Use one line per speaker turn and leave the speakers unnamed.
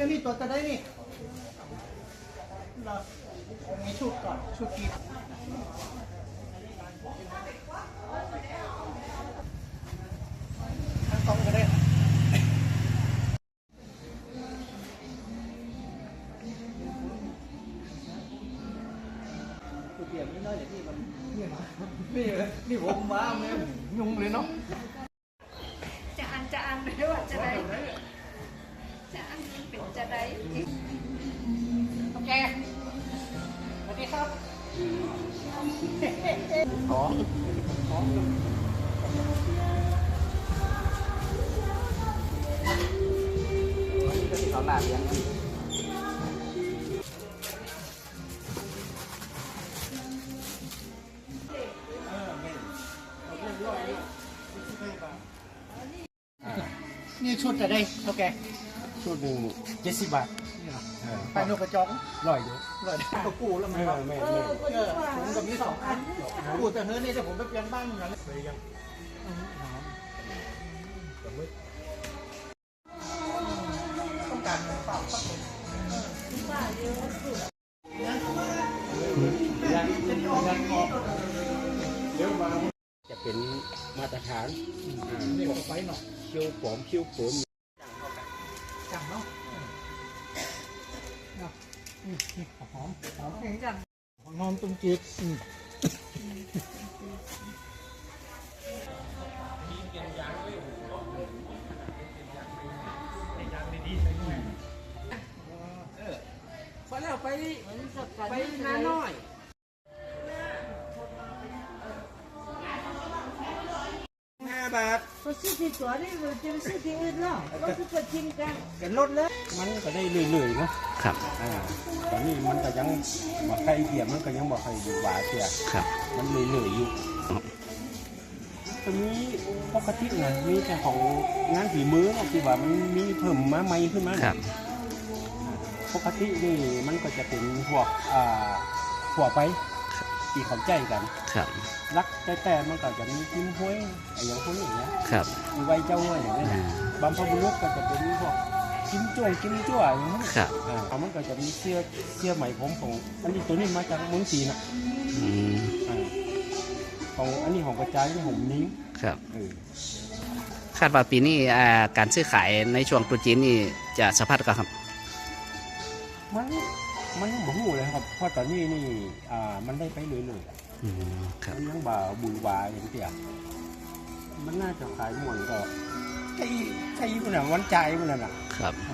เดี๋ยวนี้ตัวจะได้นี่เรามีชุดก่อนชุดกีบทั้งสองก็ได้
กูเตรียมนี่น้อยอย่างนี้มัน
นี่นะ
นี่เลยนี่ผมมาแม่ง
ยุ่งเลยเนาะ
จะอันจะอันไม่ว่าจะได้จะ อันเป็นจะได้
โอเคสวัสดี ครับ
ของของ
เขาหน้าเลี้ยงนี่ชุดจะได้โอเค
ชุดหนึ่งเจ็ดสิบบาท
นี่เหรอ
เออ
ไปนกกระจอก
ร้อยเดียว
เลยเขากู้แล้ว
เอ
มัน
อ
ก็
แม่
เอ
แม่
อเออผมก็มีสองอันกู้แต่เฮ้ยนี่เดี๋ยวผมไปเปลี่ยนบ้านมึงนะ
ไปยัง
ต้องการเงินเปล่าครับผม
ยังยังออกเดี๋ยวมาจะเป็นมาตรฐานอ่า
นี่ผมไปหน่อย
คิ้วปลอมคิ้วโขน
จังเนาะเนาะอืมนี่หอมหอม
เห็นจัง
หอมตุ้มจีบอืม
ไปแล้วไป ไปน้าน้อย
บาท
เขาซื้อที่ตัวนี่เราจะไปซื้อที่อื่นเนาะเราซื้อไปชิมกัน
เป็นรถเลย
มันก็ได้เรื่อยๆเนาะ
ครับ
อ่าตอนนี้มันก็ยังบ่ใครเทียมมันก็ยังบ่ใครอยู่หวาเทีย
ครับ
มันเรื่อยๆอยู่ตอนนี้ปกตินะมีแต่ของงานฝีมือเนาะที่ว่ามันมีเพิ่มมาใหม่ขึ้นมา
ครับ
ปกตินี่มันก็จะเป็นพวกอ่าทั่วไป ที่เข้าใจกัน
ครับ
รักแต่แต่มันก็จะมีกินห้วยไอ้อย่างพวกนี้นะ
ครับ
มีไว้เจ้าห้วยอย่างนี้
อ่า
นะบำพบุรุษก็จะเป็นพวกกินจ้วงกินจ้วอย่างนี้
ครับ
อ่ามันก็จะมีเสื้อเสื้อไหมผมของอันนี้ตัวนี้มาจากเมืองจีนนะ
อืม
อ่าของอันนี้ของกระจายนี่ของนิ้ง
ครับ
เออ
คาดว่าปีนี้อ่าการซื้อขายในช่วงตรุษจีนนี่จะสะพัดกันครับ
มัน มันยังบ่ฮู้เลยครับเพราะตอนนี้นี่อ่ามันได้ไปเรื่อยๆอะ
อืมครับ
มันยังบ่าบุญวายอย่างเดียวมันน่าจะขายหมดก็ใช่ใช่พุ่นน่ะวันจ่ายพุ่นน่ะ
ครับ
อ